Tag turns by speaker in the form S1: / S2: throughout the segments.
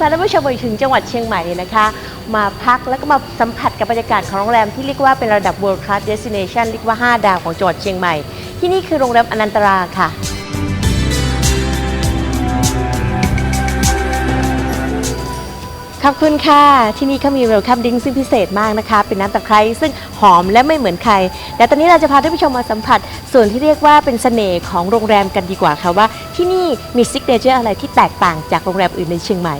S1: พาท่านผู้ชมไปถึงจังหวัดเชียงใหม่เลยนะคะ มาพักแล้วก็มาสัมผัสกับบรรยากาศของโรงแรมที่เรียกว่าเป็นระดับ world class destination เรียกว่า 5 ดาวของจังหวัดเชียงใหม่ ที่นี่คือโรงแรมอนันตราค่ะขอบคุณค่ะ ที่นี่เขามีเวลคัมดิ้งซึ่งพิเศษมากนะคะ เป็นน้ำตะไคร้ซึ่งหอมและไม่เหมือนใครแต่ตอนนี้เราจะพาท่านผู้ชมมาสัมผัส ส่วนที่เรียกว่าเป็นเสน่ห์ของโรงแรมกันดีกว่าค่ะว่า ที่นี่มีซิกเนเจอร์อะไรที่แตกต่างจากโรงแรมอื่นในเชียงใหม่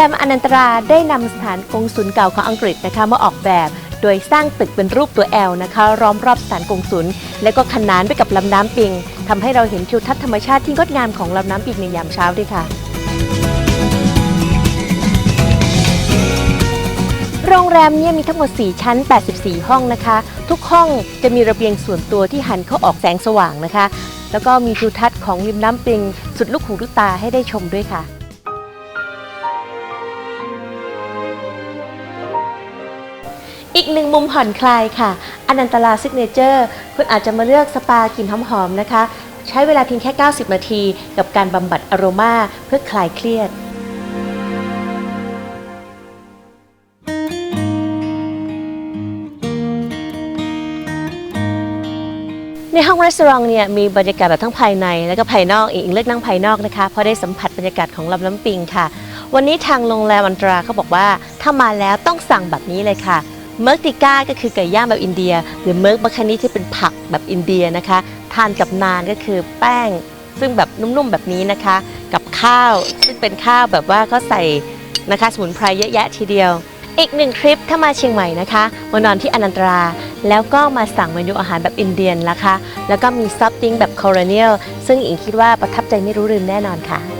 S1: แรมอนันตราได้นำสถานกงสุลเก่าของอังกฤษนะคะมาออกแบบ โดยสร้างตึกเป็นรูปตัว L นะคะล้อมรอบสถานกงสุลและก็ขนานไปกับลำน้ำปิงทำให้เราเห็นทิวทัศน์ธรรมชาติที่งดงามของลำน้ำปิงในยามเช้าด้วยค่ะ โรงแรมเนี่ยมีทั้งหมด 4 ชั้น 84 ห้องนะคะ ทุกห้องจะมีระเบียงส่วนตัวที่หันเข้าออกแสงสว่างนะคะ แล้วก็มีทิวทัศน์ของริมน้ำปิง สุดลูกหูลูกตาให้ได้ชมด้วยค่ะ อีกหนึ่งมุมผ่อนคลายค่ะอนันตลาซิกเนเจอร์คุณอาจจะมาเลือกสปากลิ่นหอมๆนะคะ ใช้เวลาเพียงแค่ 90 นาที กับการบำบัดอโรมาเพื่อคลายเครียดในห้องรีสอร์ทเนี่ยมีบรรยากาศแบบทั้งภายใน และก็ภายนอกอีกเลือกนั่งภายนอกนะคะเพราะได้สัมผัสบรรยากาศของลำน้ำปิงค่ะ วันนี้ทางโรงแรมอันตราเขาบอกว่าถ้ามาแล้วต้องสั่งแบบนี้เลยค่ะ เมิร์กติก้าก็คือไก่ย่างแบบอินเดีย หรือเมิร์กบัคคานีที่เป็นผักแบบอินเดียนะคะ ทานกับนานก็คือแป้ง ซึ่งแบบนุ่มๆแบบนี้นะคะ กับข้าวซึ่งเป็นข้าวแบบว่าเขาใส่นะคะสมุนไพรเยอะแยะทีเดียว อีกหนึ่งทริปถ้ามาเชียงใหม่นะคะมานอนที่อนันตรา แล้วก็มาสั่งเมนูอาหารแบบอินเดียนนะคะ แล้วก็มีซับติ้งแบบคอร์เนียลซึ่งอิงคิดว่าประทับใจไม่รู้ลืมแน่นอนค่ะ